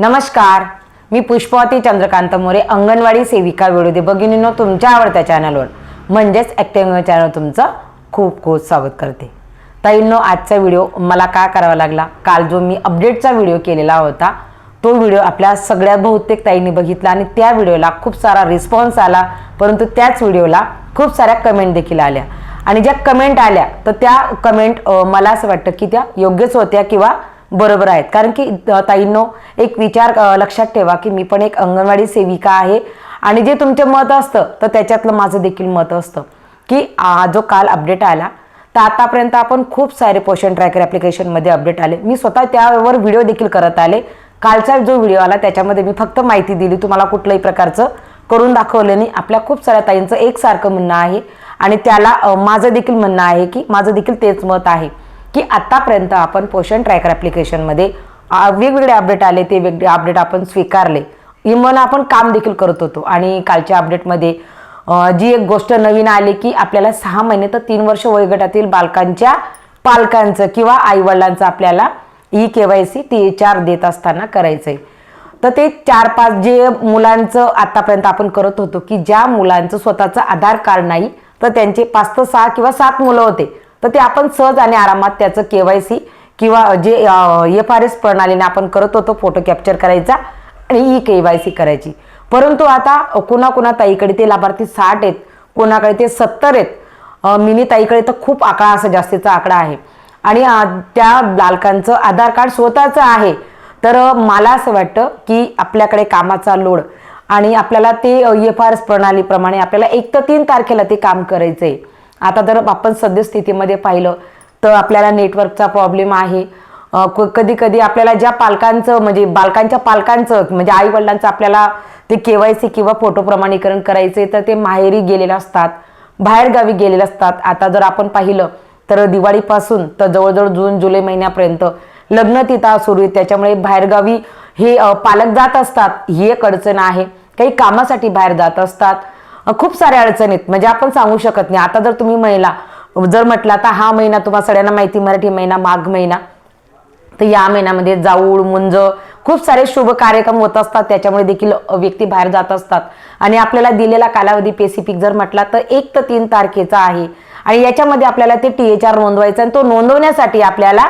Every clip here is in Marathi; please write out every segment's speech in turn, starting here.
नमस्कार. मी पुष्पवती चंद्रकांत मोरे अंगणवाडी सेविका विरोधी भगिनीनो तुमच्या आवडत्या चॅनलवर म्हणजेच ॲक्टिंग चॅनल तुमचं खूप खूप स्वागत करते. ताईंनो आजचा व्हिडिओ मला का करावा लागला? काल जो मी अपडेटचा व्हिडिओ केलेला होता तो व्हिडिओ आपल्या सगळ्या बहुतेक ताईंनी बघितला आणि त्या व्हिडिओला खूप सारा रिस्पॉन्स आला परंतु त्याच व्हिडिओला खूप साऱ्या कमेंट देखील आल्या. आणि ज्या कमेंट आल्या तर त्या कमेंट मला असं वाटतं की त्या योग्यच होत्या किंवा बरोबर आहेत. कारण की ताईंनो एक विचार लक्षात ठेवा की मी पण एक अंगणवाडी सेविका आहे आणि जे तुमचं मत असतं तर त्याच्यातलं माझं देखील मत असतं. की जो काल अपडेट आला तर आतापर्यंत आपण खूप सारे पोषण ट्रॅकर ॲप्लिकेशनमध्ये अपडेट आले. मी स्वतः त्यावर व्हिडिओ देखील करत आले. कालचा जो व्हिडिओ आला त्याच्यामध्ये मी फक्त माहिती दिली. तुम्हाला कुठल्याही प्रकारचं करून दाखवलं नाही. आपल्या खूप साऱ्या ताईंचं एकसारखं म्हणणं आहे आणि त्याला माझं देखील म्हणणं आहे की माझं देखील तेच मत आहे. की आतापर्यंत आपण पोषण ट्रॅकर ॲप्लिकेशनमध्ये वेगवेगळे अपडेट आले ते वेगळे अपडेट आपण स्वीकारले. इमन आपण काम देखील करत होतो. आणि कालच्या अपडेटमध्ये जी एक गोष्ट नवीन आली की आपल्याला सहा महिने तर तीन वर्ष वयोगटातील बालकांच्या पालकांचं किंवा आईवडिलांचं आपल्याला E K Y C T H R देत असताना करायचं आहे तर ते चार पाच जे मुलांचं आतापर्यंत आपण करत होतो की ज्या मुलांचं स्वतःचं आधार कार्ड नाही तर त्यांचे पाच ते सहा किंवा सात मुलं होते. तर ते आपण सहज आणि आरामात त्याचं के वाय सी किंवा जे एफ आर एस प्रणालीने आपण करत होतो फोटो कॅप्चर करायचा आणि ई के वाय सी करायची. परंतु आता कुणा ताईकडे ते लाभार्थी साठ आहेत कोणाकडे ते सत्तर आहेत मिनी ताईकडे तर खूप आकडा असा जास्तीचा आकडा आहे. आणि त्या बालकांचं आधार कार्ड स्वतःचं आहे. तर मला असं वाटतं की आपल्याकडे कामाचा लोड आणि आपल्याला ते एफ आर एस प्रणालीप्रमाणे आपल्याला एक तर तीन तारखेला ते काम करायचं आहे आता जर आपण सद्यस्थितीमध्ये पाहिलं तर आपल्याला नेटवर्कचा प्रॉब्लेम आहे. कधी कधी आपल्याला ज्या पालकांचं म्हणजे बालकांच्या पालकांचं म्हणजे आई वडिलांचं आपल्याला ते के वाय सी किंवा फोटो प्रमाणीकरण करायचे तर ते माहेरी गेलेले असतात बाहेरगावी गेलेले असतात. आता जर आपण पाहिलं तर दिवाळीपासून तर जवळजवळ जून जुलै महिन्यापर्यंत लग्न तिथं सुरू आहे त्याच्यामुळे बाहेरगावी हे पालक जात असतात. ही एक अडचण आहे. काही कामासाठी बाहेर जात असतात. खूप साऱ्या अडचणीत म्हणजे आपण सांगू शकत नाही. आता जर तुम्ही महिला जर म्हटलं आता हा महिना तुम्हाला सगळ्यांना माहिती मराठी महिना माघ महिना तर या महिन्यामध्ये जाऊळ मुंज खूप सारे शुभ कार्यक्रम होत असतात. त्याच्यामुळे देखील व्यक्ती बाहेर जात असतात. आणि आपल्याला दिलेला कालावधी पेसिफिक जर म्हटला तर एक ते तीन तारखेचा आहे. आणि याच्यामध्ये आपल्याला ते टी एच आर नोंदवायचं आणि तो नोंदवण्यासाठी आपल्याला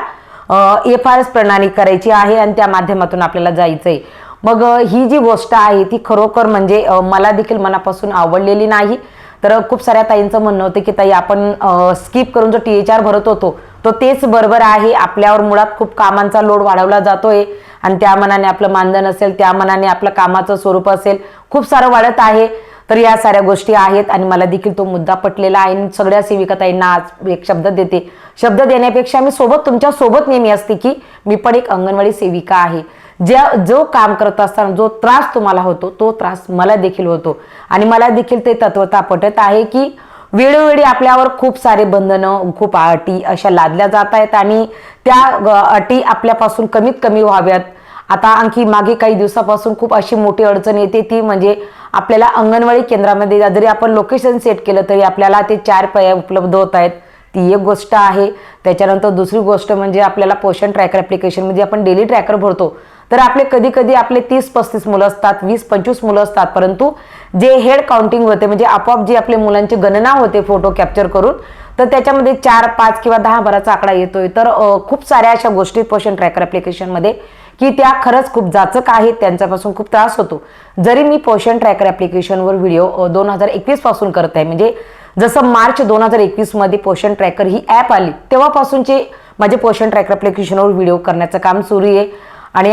एफ आर एस प्रणाली करायची आहे आणि त्या माध्यमातून आपल्याला जायचंय. मग ही जी गोष्ट आहे ती खरोखर म्हणजे मला देखील मनापासून आवडलेली नाही. तर खूप साऱ्या ताईंचं म्हणणं होतं की ताई आपण स्किप करून जो टी एच आर भरत होतो तो तेच बरोबर आहे. आपल्यावर मुळात खूप कामांचा लोड वाढवला जातोय. आणि त्या मनाने आपलं मानधन असेल त्या मनाने आपलं कामाचं स्वरूप असेल. खूप सारं वाढत आहे. तर या साऱ्या गोष्टी आहेत आणि मला देखील तो मुद्दा पटलेला आहे. आणि सगळ्या सेविका ताईंना आज एक शब्द देते. शब्द देण्यापेक्षा मी सोबत तुमच्यासोबत नेहमी असते की मी पण एक अंगणवाडी सेविका आहे. ज्या जो काम करत असताना जो त्रास तुम्हाला होतो तो त्रास मला देखील होतो. आणि मला देखील ते तत्वता पटत आहे की वेळोवेळी आपल्यावर खूप सारे बंधनं खूप अटी अशा लादल्या जात आहेत आणि त्या अटी आपल्यापासून कमीत कमी व्हाव्यात. आता आणखी मागे काही दिवसापासून खूप अशी मोठी अडचण येते ती म्हणजे आपल्याला अंगणवाडी केंद्रामध्ये जरी आपण लोकेशन सेट केलं तरी आपल्याला ते चार पर्याय उपलब्ध होत आहेत. ती एक गोष्ट आहे. त्याच्यानंतर दुसरी गोष्ट म्हणजे आपल्याला पोषण ट्रॅकर ॲप्लिकेशन म्हणजे आपण डेली ट्रॅकर भरतो. तर आपले कधी कधी आपले तीस पस्तीस मुलं असतात वीस पंचवीस मुलं असतात. परंतु जे हेड काउंटिंग होते म्हणजे आपोआप जी आपले मुलांची गणना होते फोटो कॅप्चर करून तर त्याच्यामध्ये चार पाच किंवा दहा भराचा आकडा येतोय. तर खूप साऱ्या अशा गोष्टी पोषण ट्रॅकर ॲप्लिकेशनमध्ये की त्या खरंच खूप जाचक आहेत त्यांच्यापासून खूप त्रास होतो. जरी मी पोषण ट्रॅकर ॲप्लिकेशनवर व्हिडिओ दोन हजार एकवीसपासून करत आहे म्हणजे जसं मार्च दोन हजार एकवीसमध्ये पोषण ट्रॅकर ही ॲप आली तेव्हापासूनचे माझे पोषण ट्रॅकर ॲप्लिकेशनवर व्हिडिओ करण्याचं काम सुरू आहे. आणि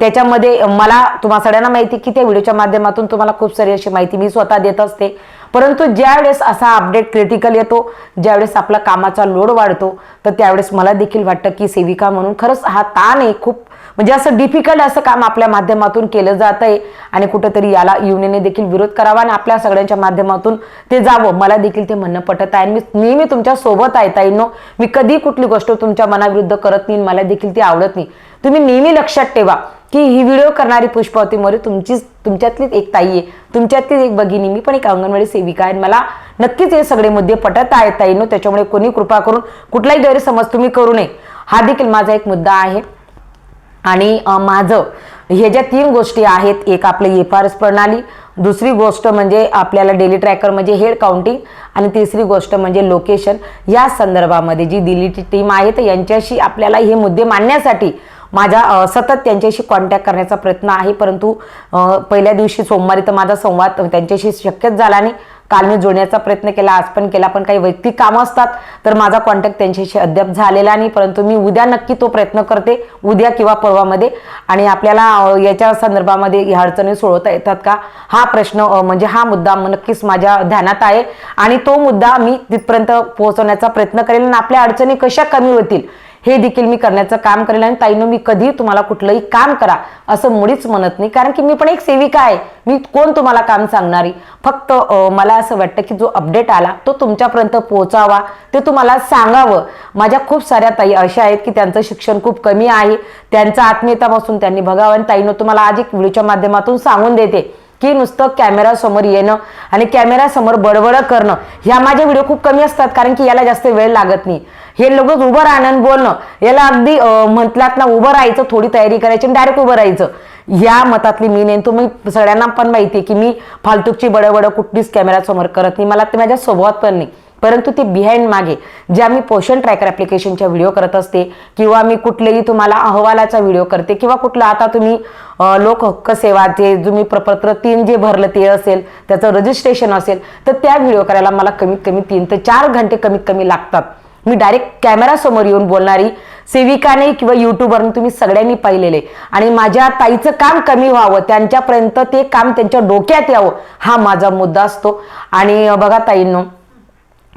त्याच्यामध्ये मला तुम्हाला सगळ्यांना माहिती की त्या व्हिडिओच्या माध्यमातून तुम्हाला खूप सारी अशी माहिती मी स्वतः देत असते. परंतु ज्यावेळेस असा अपडेट क्रिटिकल येतो ज्यावेळेस आपला कामाचा लोड वाढतो तर त्यावेळेस मला देखील वाटतं की सेविका म्हणून खरंच हा ताण आहे खूप म्हणजे असं डिफिकल्ट असं काम आपल्या माध्यमातून केलं जात आहे आणि कुठंतरी याला युनियनने देखील विरोध करावा आणि आपल्या सगळ्यांच्या माध्यमातून ते जावं. मला देखील ते म्हणणं पटत आहे. आणि मी नेहमी तुमच्यासोबत आहे ताईनो. मी कधी कुठली गोष्ट तुमच्या मनाविरुद्ध करत नाही मला देखील ती आवडत नाही. तुम्ही नेहमी लक्षात ठेवा की ही व्हिडिओ करणारी पुष्पावती मोरे तुमचीच तुमच्यातलीच एक ताई आहे. तुमच्यातलीच एक भगिनी. मी पण एक अंगणवाडी सेविका आहे आणि मला नक्कीच हे सगळे मुद्दे पटत आहेत ताईनो. त्याच्यामुळे कोणी कृपा करून कुठलाही गैरसमज तुम्ही करू नये. हा देखील माझा एक मुद्दा आहे. आणि माझं. हे ज्या तीन गोष्टी आहेत एक आपलं एफ आर एस प्रणाली दुसरी गोष्ट म्हणजे आपल्याला डेली ट्रॅकर म्हणजे हेड काउंटिंग आणि तिसरी गोष्ट म्हणजे लोकेशन. या संदर्भामध्ये जी दिल्लीची टीम आहे तर यांच्याशी आपल्याला हे मुद्दे मांडण्यासाठी माझा सतत त्यांच्याशी कॉन्टॅक्ट करण्याचा प्रयत्न आहे. परंतु पहिल्या दिवशी सोमवारी तर माझा संवाद त्यांच्याशी शक्यच झाला नाही. काल मी जोडण्याचा प्रयत्न केला आज पण केला पण काही वैयक्तिक कामं असतात तर माझा कॉन्टॅक्ट त्यांच्याशी अद्याप झालेला नाही. परंतु मी उद्या नक्की तो प्रयत्न करते उद्या किंवा परवामध्ये. आणि आपल्याला याच्या संदर्भामध्ये ह्या अडचणी सोडवता येतात का? हा प्रश्न म्हणजे हा मुद्दा नक्कीच माझ्या ध्यानात आहे. आणि तो मुद्दा मी तिथपर्यंत पोहोचवण्याचा प्रयत्न करेल. आणि आपल्या अडचणी कशा कमी होतील हे देखील मी करण्याचं काम करेल आणि ताईनं मी कधी तुम्हाला कुठलंही काम करा असं मुळीच म्हणत नाही. कारण की मी पण एक सेविका आहे. मी कोण तुम्हाला काम सांगणारी? फक्त मला असं वाटतं की जो अपडेट आला तो तुमच्यापर्यंत पोहोचावा ते तुम्हाला सांगावं. माझ्या खूप साऱ्या ताई अशा आहेत की त्यांचं शिक्षण खूप कमी आहे. त्यांचं आत्मीयतापासून त्यांनी बघावं आणि ताईनं तुम्हाला आज एक व्हिडिओच्या माध्यमातून सांगून देते की नुसतं कॅमेरासमोर येणं आणि कॅमेरासमोर बडबड करणं ह्या माझे व्हिडिओ खूप कमी असतात कारण की याला जास्त वेळ लागत नाही. हे लगेच उभं राहणं आणि बोलणं. याला अगदी म्हटलात ना उभं राहायचं थोडी तयारी करायची आणि डायरेक्ट उभं राहायचं. या मतातली मी नेन तुम्ही सगळ्यांना पण माहिती आहे की मी फालतूकची बडबड कुठलीच कॅमेरासमोर करत नाही. मला ते माझ्या स्वभावात पण नाही. परंतु ते बिहाइंड मागे ज्या मी पोषण ट्रॅकर ॲप्लिकेशनच्या व्हिडिओ करत असते किंवा मी कुठलेही तुम्हाला अहवालाचा व्हिडिओ करते किंवा कुठला आता तुम्ही लोकहक्क लोक हक्क सेवा जे तुम्ही प्रपत्र तीन जे भरलं ते असेल त्याचं रजिस्ट्रेशन असेल तर त्या व्हिडिओ करायला मला कमीत कमी तीन ते चार घंटे कमीत कमी लागतात. मी डायरेक्ट कॅमेरासमोर येऊन बोलणारी सेविकाने किंवा युट्यूबरने तुम्ही सगळ्यांनी पाहिलेले. आणि माझ्या ताईचं काम कमी व्हावं त्यांच्यापर्यंत ते काम त्यांच्या डोक्यात यावं हा माझा मुद्दा असतो. आणि बघा ताईंनो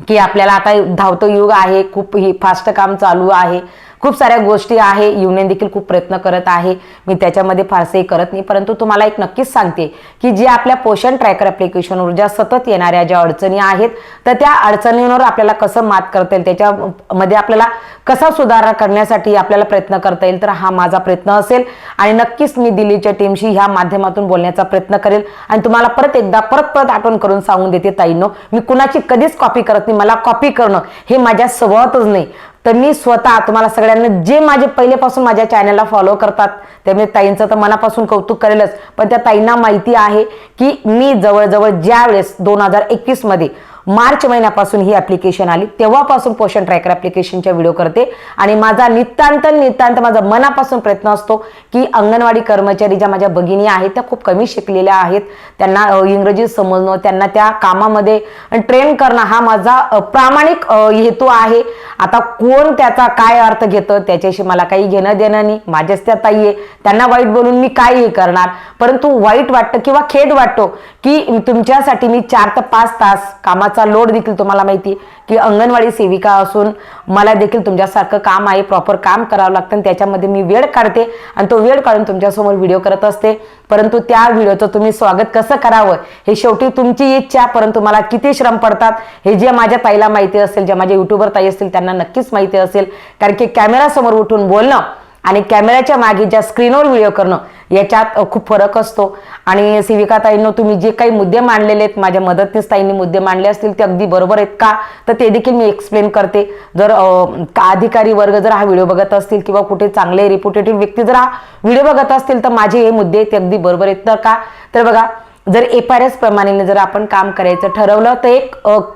की आपल्याला आता धावतं युग आहे खूप ही फास्ट काम चालू आहे. खूप साऱ्या गोष्टी आहे. युनियन देखील खूप प्रयत्न करत आहे. मी त्याच्यामध्ये फारसे करत नाही. परंतु तुम्हाला एक नक्कीच सांगते की जे आपल्या पोषण ट्रॅकर ॲप्लिकेशनवर ज्या सतत येणाऱ्या ज्या अडचणी आहेत तर त्या अडचणींवर आपल्याला कसं मात करता येईल? त्याच्यामध्ये आपल्याला कसा सुधारणा करण्यासाठी आपल्याला प्रयत्न करता येईल? तर हा माझा प्रयत्न असेल. आणि नक्कीच मी दिल्लीच्या टीमशी ह्या माध्यमातून बोलण्याचा प्रयत्न करेल. आणि तुम्हाला परत एकदा परत परत आठवण करून सांगून देते ताईनो मी कुणाची कधीच कॉपी करत नाही. मला कॉपी करणं हे माझ्या स्वभावातच नाही. तर मी स्वतः तुम्हाला सगळ्यांना जे माझे पहिलेपासून माझ्या चॅनलला फॉलो करतात त्यामुळे ताईंचं तर मनापासून कौतुक करेलच पण त्या ताईंना माहिती आहे की मी जवळजवळ ज्यावेळेस दोन हजार एकवीसमध्ये मार्च महिन्यापासून ही ॲप्लिकेशन आली. तेव्हापासून पोषण ट्रॅकर ॲप्लिकेशनच्या व्हिडिओ करते. आणि माझा नितांत नितांत माझा मनापासून प्रयत्न असतो की अंगणवाडी कर्मचारी ज्या माझ्या भगिनी आहेत त्या खूप कमी शिकलेल्या आहेत. त्यांना इंग्रजी समजणं त्यांना त्या कामामध्ये ट्रेन करणं हा माझा प्रामाणिक हेतू आहे. आता कोण त्याचा काय अर्थ घेतं त्याच्याशी मला काही घेणं देणं नाही. माझ्याच त्या ताई आहे. त्यांना वाईट बोलून मी काय हे करणार? परंतु वाईट वाटतं किंवा खेद वाटतो की तुमच्यासाठी मी चार ते पाच तास कामात कामाचा लोड देखील तुम्हाला माहिती की अंगणवाडी सेविका असून मला देखील तुमच्यासारखं काम आहे प्रॉपर काम करावं लागतं आणि त्याच्यामध्ये मी वेळ काढते आणि तो वेळ काढून तुमच्यासमोर व्हिडिओ करत असते. परंतु त्या व्हिडिओचं तुम्ही स्वागत कसं करावं? हे शेवटी तुमची इच्छा परंतु मला किती श्रम पडतात? हे जे माझ्या ताईला माहिती असेल ज्या माझ्या युट्यूबर ताई असतील त्यांना नक्कीच माहिती असेल. कारण की कॅमेरासमोर उठून बोलणं आणि कॅमेऱ्याच्या मागे ज्या स्क्रीनवर व्हिडिओ करणं याच्यात खूप फरक असतो. आणि सेविका ताईंनो तुम्ही जे काही मुद्दे मांडलेले आहेत माझ्या मदतनीस ताईंनी मुद्दे मांडले असतील ते अगदी बरोबर आहेत का? तर ते देखील मी एक्सप्लेन करते. जर अधिकारी वर्ग जर हा व्हिडिओ बघत असतील किंवा कुठे चांगले रिपोर्टेटिव्ह व्यक्ती जर हा व्हिडिओ बघत असतील तर माझे हे मुद्दे ते अगदी बरोबर आहेत तर का? तर बघा जर एफ आर एस प्रमाणे जर आपण काम करायचं ठरवलं तर एक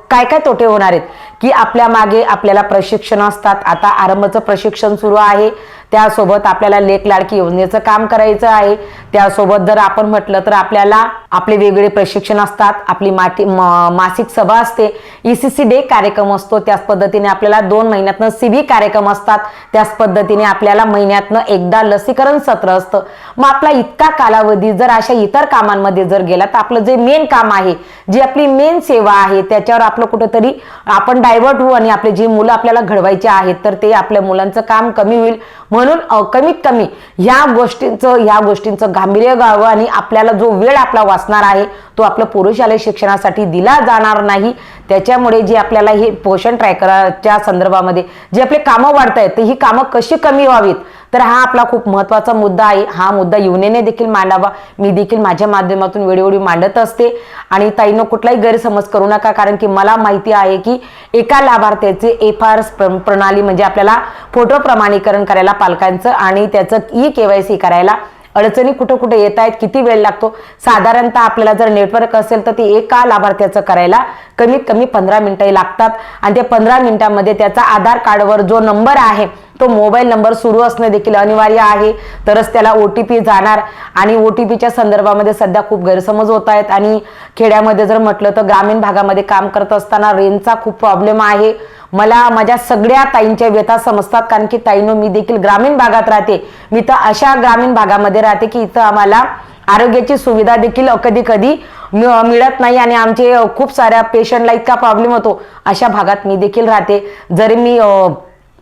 काय काय तोटे होणार आहेत? की आपल्या मागे आपल्याला प्रशिक्षण असतात. आता आरंभचं प्रशिक्षण सुरू आहे. त्यासोबत आपल्याला लेख लाडकी योजनेचं काम करायचं आहे. त्यासोबत जर आपण म्हटलं तर आपल्याला आपले वेगवेगळे प्रशिक्षण असतात आपली माटी मासिक सभा असते. ईसीसी सी सी डे कार्यक्रम असतो. त्याच पद्धतीने आपल्याला दोन महिन्यातनं सी बी कार्यक्रम असतात. त्याच पद्धतीने आपल्याला महिन्यातनं एकदा लसीकरण सत्र असतं. मग आपला इतका कालावधी जर अशा इतर कामांमध्ये जर गेला तर आपलं जे मेन काम आहे जी आपली मेन सेवा आहे त्याच्यावर आपलं कुठंतरी आपण डायव्हर्ट होऊ आणि आपले जी मुलं आपल्याला घडवायची आहेत तर ते आपल्या मुलांचं काम कमी होईल. म्हणून कमीत कमी ह्या गोष्टींचं ह्या गोष्टींचं गांभीर्य गावं आणि आपल्याला जो वेळ आपला वाचणार आहे तो आपलं पुरुषालय शिक्षणासाठी दिला जाणार नाही. त्याच्यामुळे जे आपल्याला हे पोषण ट्रॅकरच्या संदर्भामध्ये जे आपले कामं वाढत आहेत ही कामं कशी कमी व्हावीत? तर हा आपला खूप महत्त्वाचा मुद्दा आहे. हा मुद्दा युनेने देखील मांडावा. मी देखील माझ्या माध्यमातून वेळोवेळी मांडत असते. आणि ताईनं कुठलाही गैरसमज करू नका कारण की मला माहिती आहे की एका लाभार्थ्याचे एफ आर प्रणाली म्हणजे आपल्याला फोटो प्रमाणीकरण करायला पालकांचं आणि त्याचं ई केवायसी करायला अडचणी कुठं कुठे येत आहेत किती वेळ लागतो साधारणतः आपल्याला जर नेटवर्क असेल तर ते एका लाभार्थ्याचं करायला कमीत कमी पंधरा मिनटं लागतात. आणि ते पंधरा मिनिटांमध्ये त्याचा आधार कार्डवर जो नंबर आहे तो मोबाईल नंबर सुरू असणे देखील अनिवार्य आहे. तरच त्याला ओ टी पी जाणार. आणि ओ टी पीच्या संदर्भामध्ये सध्या खूप गैरसमज होत आहेत. आणि खेड्यामध्ये जर म्हटलं तर ग्रामीण भागामध्ये काम करत असताना रेंजचा खूप प्रॉब्लेम आहे. मला माझ्या सगळ्या ताईंच्या व्यथा समजतात. कारण की ताईनो मी देखील ग्रामीण भागात राहते. मी तर अशा ग्रामीण भागामध्ये राहते की इथं आम्हाला आरोग्याची सुविधा देखील कधी कधी मिळत नाही. आणि आमचे खूप साऱ्या पेशंटला इतका प्रॉब्लेम होतो. अशा भागात मी देखील राहते. जरी मी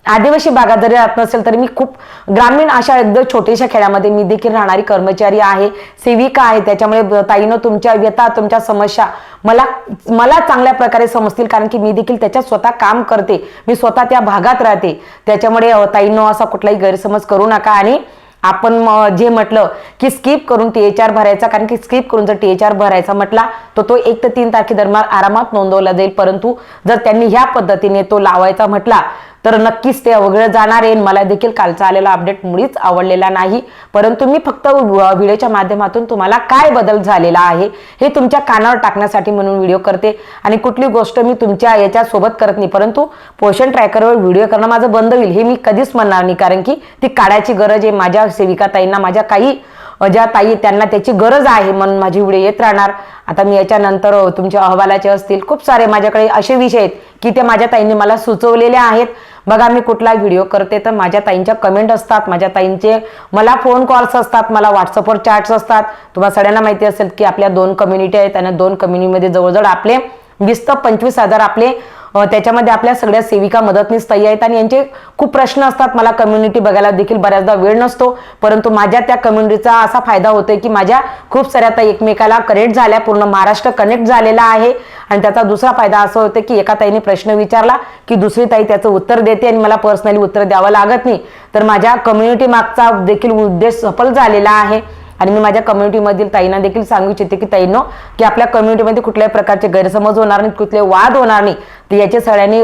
आदिवासी भागात जरी राहत नसेल तरी मी खूप ग्रामीण अशा एकदम छोट्याशा खेड्यामध्ये मी देखील राहणारी कर्मचारी आहे सेविका आहे. त्याच्यामुळे ताईनं तुमच्या व्यथा तुमच्या समस्या मला मला चांगल्या प्रकारे समजतील कारण की मी देखील त्याच्यात स्वतः काम करते. मी स्वतः त्या भागात राहते. त्याच्यामुळे अ, ताईनं असा कुठलाही गैरसमज करू नका आणि आपण जे म्हटलं की स्किप करून टी एच आर भरायचा कारण की स्किप करून जर टी एच आर भरायचा म्हटला तर तो एक ते तीन तारखेदरम्यान आरामात नोंदवला जाईल. परंतु जर त्यांनी ह्या पद्धतीने तो लावायचा म्हटला तर नक्कीच ते अवघड जाणार आहे. मला देखील कालचा आलेला अपडेट मुळीच आवडलेला नाही. परंतु मी फक्त व्हिडिओच्या माध्यमातून तुम्हाला काय बदल झालेला आहे हे तुमच्या कानावर टाकण्यासाठी म्हणून व्हिडिओ करते. आणि कुठली गोष्ट मी तुमच्या याच्या सोबत करत नाही. परंतु पोषण ट्रॅकरवर व्हिडिओ करणं माझं बंद होईल हे मी कधीच म्हणणार नाही. कारण की ती काढायची गरज आहे. माझ्या सेविका ताईंना माझ्या काही ज्या ताई त्यांना त्याची गरज आहे म्हणून माझी व्हिडिओ येत राहणार. आता मी याच्यानंतर तुमच्या अहवालाचे असतील खूप सारे माझ्याकडे असे विषय आहेत की ते माझ्या ताईंनी मला सुचवलेले आहेत. बघा मी कुठला व्हिडिओ करते तर माझ्या ताईंच्या कमेंट असतात माझ्या ताईंचे मला फोन कॉल्स असतात मला व्हॉट्सअपवर चॅट्स असतात. तुम्हाला सगळ्यांना माहिती असेल की आपल्या दोन कम्युनिटी आहेत आणि दोन कम्युनिटीमध्ये जवळजवळ आपले वीस ते पंचवीस हजार आपले त्याच्यामध्ये आपल्या सगळ्या सेविका मदतनीस ताई आहेत आणि यांचे खूप प्रश्न असतात. मला कम्युनिटी बघायला देखील बऱ्याचदा वेळ नसतो. परंतु माझ्या त्या कम्युनिटीचा असा फायदा होतोय की माझ्या खूप साऱ्या ताई एकमेकाला कनेक्ट झाल्या. पूर्ण महाराष्ट्र कनेक्ट झालेला आहे. आणि त्याचा दुसरा फायदा असं होतं की एका ताईने प्रश्न विचारला की दुसरी ताई त्याचं उत्तर देते आणि मला पर्सनली उत्तर द्यावं लागत नाही. तर माझ्या कम्युनिटी मागचा देखील उद्देश सफल झालेला आहे. आणि मी माझ्या कम्युनिटीमधील ताईंना देखील सांगू इच्छिते की ताईंनो की आपल्या कम्युनिटीमध्ये कुठल्याही प्रकारचे गैरसमज होणार नाही कुठले वाद होणार नाही तर याची सगळ्यांनी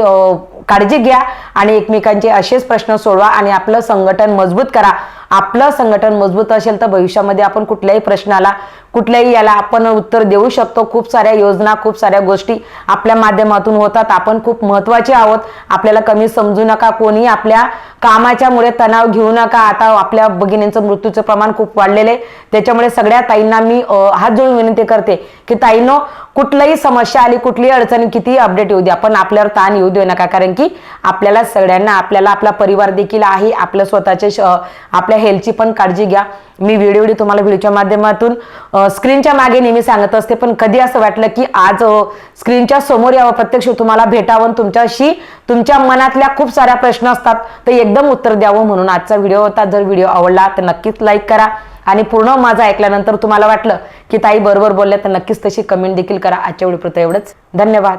काळजी घ्या आणि एकमेकांचे असेच प्रश्न सोडवा आणि आपलं संघटन मजबूत करा. आपलं संघटन मजबूत असेल तर भविष्यामध्ये आपण कुठल्याही प्रश्नाला कुठल्याही याला आपण उत्तर देऊ शकतो. खूप साऱ्या योजना खूप साऱ्या गोष्टी आपल्या माध्यमातून होतात. आपण खूप महत्त्वाचे आहोत. आपल्याला कमी समजू नका. कोणी आपल्या कामाच्यामुळे तणाव घेऊ नका. आता आपल्या भगिनींचं मृत्यूचं प्रमाण खूप वाढलेलं. आहे त्याच्यामुळे सगळ्या ताईंना मी हात जोडून विनंती करते की ताईंनो कुठलीही समस्या आली कुठलीही अडचणी कितीही अपडेट येऊ द्या पण आपल्यावर ताण येऊ देऊ नका. कारण की आपल्याला सगळ्यांना आपल्याला आपला परिवार देखील आहे. आपलं स्वतःचे श- आपल्या हेल्थची पण काळजी घ्या. मी व्हिडिओ व्हिडिओ तुम्हाला व्हिडिओच्या माध्यमातून स्क्रीनच्या मागे नेहमी सांगत असते पण कधी असं वाटलं की आज स्क्रीनच्या समोर यावं प्रत्यक्ष तुम्हाला भेटावं आणि तुमच्याशी तुमच्या मनातल्या खूप साऱ्या प्रश्न असतात तर एकदम उत्तर द्यावं म्हणून आजचा व्हिडिओ होता. जर व्हिडिओ आवडला तर नक्कीच लाईक करा. आणि पूर्ण माझा ऐकल्यानंतर तुम्हाला वाटलं की ताई बरोबर बोलल्या तर नक्कीच तशी कमेंट देखील करा. आजच्या व्हिडिओ एवढंच. धन्यवाद.